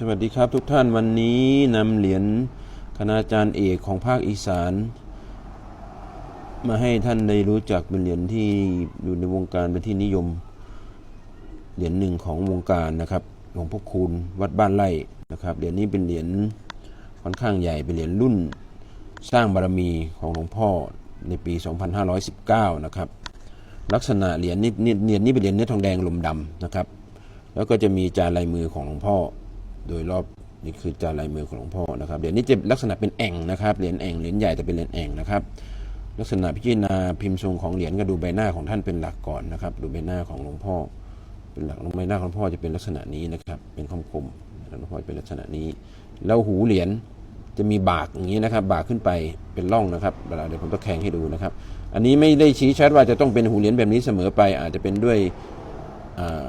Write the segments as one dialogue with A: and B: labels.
A: สวัสดีครับทุกท่านวันนี้นำเหรียญคณาจารย์เอกของภาคอีสาน มาให้ท่านได้รู้จักเป็นเหรียญที่อยู่ในวงการเป็นที่นิยม เหรียญหนึ่งของวงการนะครับหลวงพ่อคูณวัดบ้านไร่นะครับเหรียญนี้เป็นเหรียญค่อนข้างใหญ่เป็นเหรียญรุ่นสร้างบารมีของหลวงพ่อในปี 2519 นะครับลักษณะเหรียญนี้เหรียญนี้เป็นเหรียญเนื้อทองแดงลมดำนะครับแล้วก็จะมีจานลายมือของหลวงพ่อ โดยรอบนี่คือจานลายมือของหลวงพ่อนะครับเหรียญนี้จะลักษณะเป็นแอ่งนะครับเหรียญแอ่งเหรียญใหญ่แต่เป็นเหรียญแอ่งนะครับ ลักษณะพิจารณาพิมพ์ทรงของเหรียญก็ดูใบหน้าของท่านเป็นหลักก่อนนะครับ ดูใบหน้าของหลวงพ่อ เป็นหลักใบหน้าของหลวงพ่อจะเป็นลักษณะนี้นะครับ เป็นคมคมหลวงพ่อเป็นลักษณะนี้แล้วหูเหรียญจะมีบากอย่างนี้นะครับ บากขึ้นไปเป็นร่องนะครับเวลาเดี๋ยวผมตะแคงให้ดูนะครับ อันนี้ไม่ได้ชี้ชัดว่าจะต้องเป็นหูเหรียญแบบนี้เสมอไป อาจจะเป็นด้วยอ่า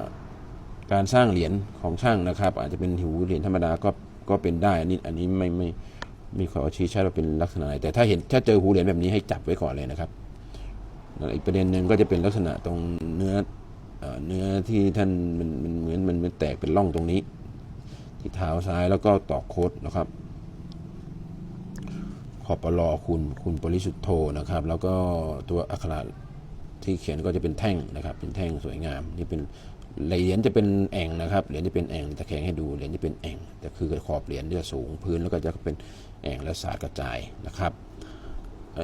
A: การสร้างเหรียญของช่างนะครับ อาจจะเป็นหูเหรียญธรรมดาก็ก็เป็นได้อันนี้อันนี้ไม่ไม่ไม่ขอชี้ชัดว่าเป็นลักษณะไหนแต่ถ้าเห็นถ้าเจอหูเหรียญแบบนี้ให้จับไว้ก่อนเลยนะครับอีกประเด็นหนึ่งก็จะเป็นลักษณะตรงเนื้อเอ่อเนื้อที่ท่านมันมันเหมือนมันมันแตกเป็นร่องตรงนี้ ที่เท้าซ้ายแล้วก็ตอกโคดนะครับ ขอบปลอคุณคุณปริสุทธโธนะครับ แล้วก็ตัวอักขระ ที่เขียนก็จะเป็นแท่งนะครับ เป็นแท่งสวยงามนี่เป็นเหรียญจะเป็นแอ่งนะครับเหรียญที่เป็นแอ่งตะแคงให้ดูเหรียญที่เป็นแอ่งแต่คือขอบเหรียญจะสูงพื้นแล้วก็จะเป็นแอ่งและสาดกระจายนะครับ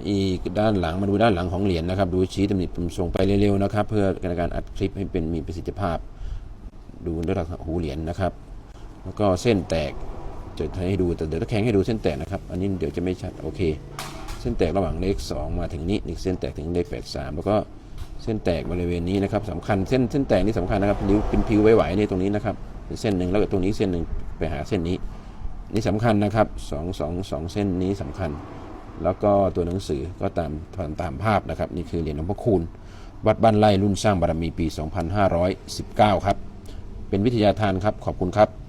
A: อีกด้านหลังมาดูด้านหลังของเหรียญนะครับ ดูชี้ตำหนิปุ่มทรงไปเร็วๆนะครับ เพื่อการอัดคลิปให้เป็นมีประสิทธิภาพ ดูด้วยหลักหูเหรียญนะครับ แล้วก็เส้นแตกจะให้ดูแต่เดี๋ยวตะแคงให้ดูเส้นแตกนะครับ อันนี้เดี๋ยวจะไม่ชัดโอเค เส้นแตกระหว่างเลข 2 มาถึงนี้นี่เส้นแตกถึงเลข 83 แล้วก็ เส้นแตกบริเวณนี้นะครับสำคัญเส้นเส้นแตกนี่สำคัญนะครับนิ้วเป็นผิวไหวๆนี่ตรงนี้นะครับเส้นหนึ่งแล้วก็ตรงนี้เส้นหนึ่งไปหาเส้นนี้ นี่สำคัญนะครับสองสองสองเส้นนี้สำคัญ แล้วก็ตัวหนังสือก็ตามตามตามภาพนะครับ นี่คือเหรียญหลวงพ่อคูณ วัดบ้านไร่รุ่นสร้างบารมีปี 2519 ครับ เป็นวิทยาทานครับขอบคุณครับ